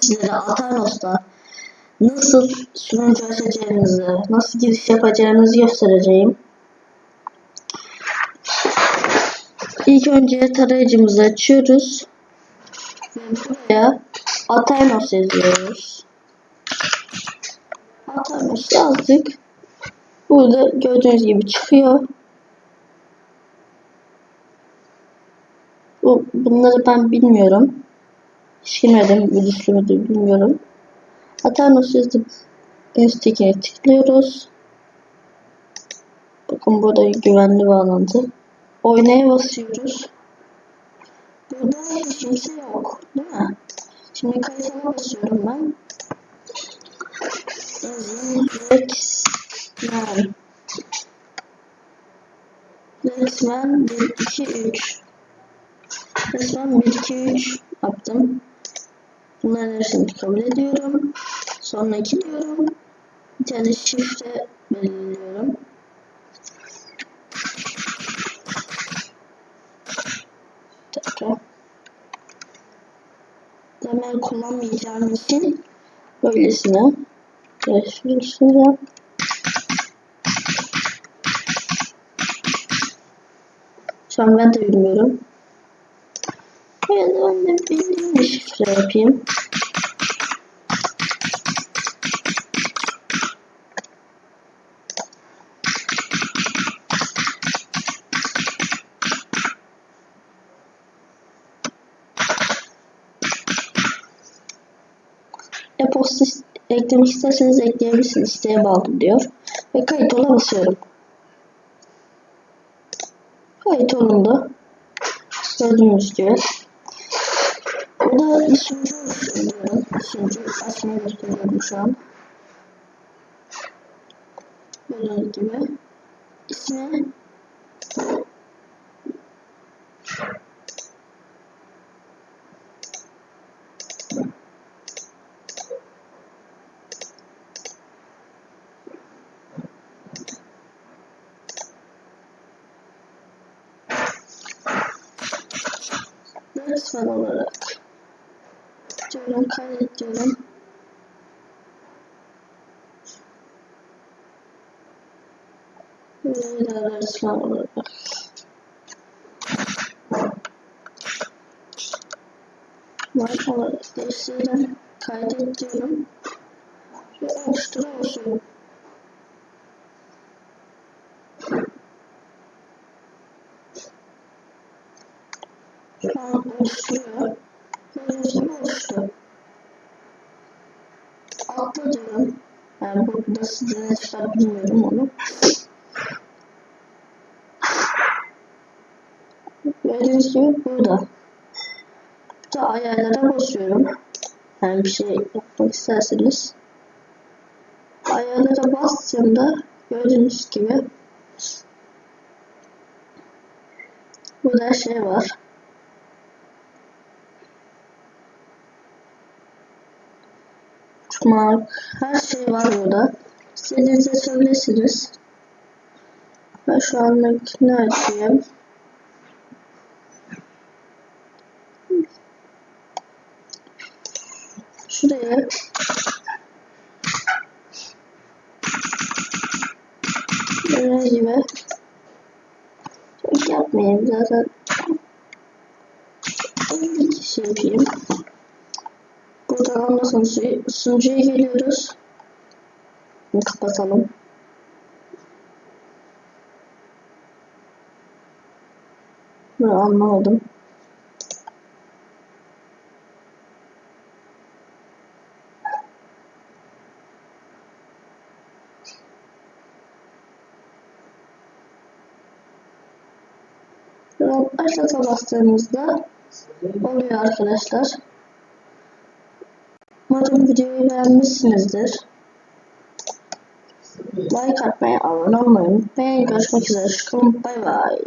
sizlere Atanos'ta nasıl sunucu açacağınızı, nasıl giriş yapacağınızı göstereceğim. İlk önce tarayıcımızı açıyoruz. Ve buraya Atanos yazıyoruz. Atanos yazdık. Burada gördüğünüz gibi çıkıyor. Bu, bunları ben bilmiyorum. Hiç girmedim. Virüslü müdür bilmiyorum. Atanos yazıp üsttekine tıklıyoruz. Bakın burada güvenli bağlantı. Oynaya basıyoruz. Burada kimse yok. Değil mi? Şimdi kayıtına basıyorum ben. Yazayım. Rexman. Rexman 1, 2, 3. Rexman 1, 2, 3 yaptım. Bunların hepsini kabul ediyorum. Sonraki diyorum. Bir tane şifre belirliyorum. Tekrar. Hemen kullanmayacağım için böylesine yaşıyorsunuz. Şu an ben de bilmiyorum. Ya da ben de bildiğim bir şifre yapayım. E-posta eklemek isterseniz ekleyebilirsiniz. İsteğe bağlı diyor. Ve kayıt ola basıyorum. Kayıt olundu. Gördüğünüz gibi. Burada bir sunucu oluşturuyorum. Sunucu açmayı gösteriyorum şu an. Gördüğünüz gibi. İsmi resmen olarak diyorum kaydet diyorum. Böyle resmen olarak. Var olarak değiştirdim. Kaydet diyorum. Ve oluştur olsun. Şu an oluşturuyor. Gördüğünüz gibi oluştu. Atla diyorum. Yani bu nasıl ne çıkar bilmiyorum onu. Gördüğünüz gibi burada. Burada ayarlara basıyorum. Yani bir şey yapmak isterseniz. Ayarlara bastığımda gördüğünüz gibi burada şey var. Tutmak, her şey var burada. İstediğinizi açabilirsiniz. Ben şu anlık ne açayım? Şuraya Böyle gibi çok yapmayayım zaten 50 kişi yapayım. Buradan ondan sonra sunucuya geliyoruz. Kapatalım. Ben anlamadım. Başlata bastığımızda oluyor arkadaşlar. Umarım videoyu beğenmişsinizdir. Like atmayı, abone olmayı unutmayın. Görüşmek üzere. Çıkalım. Bay bay.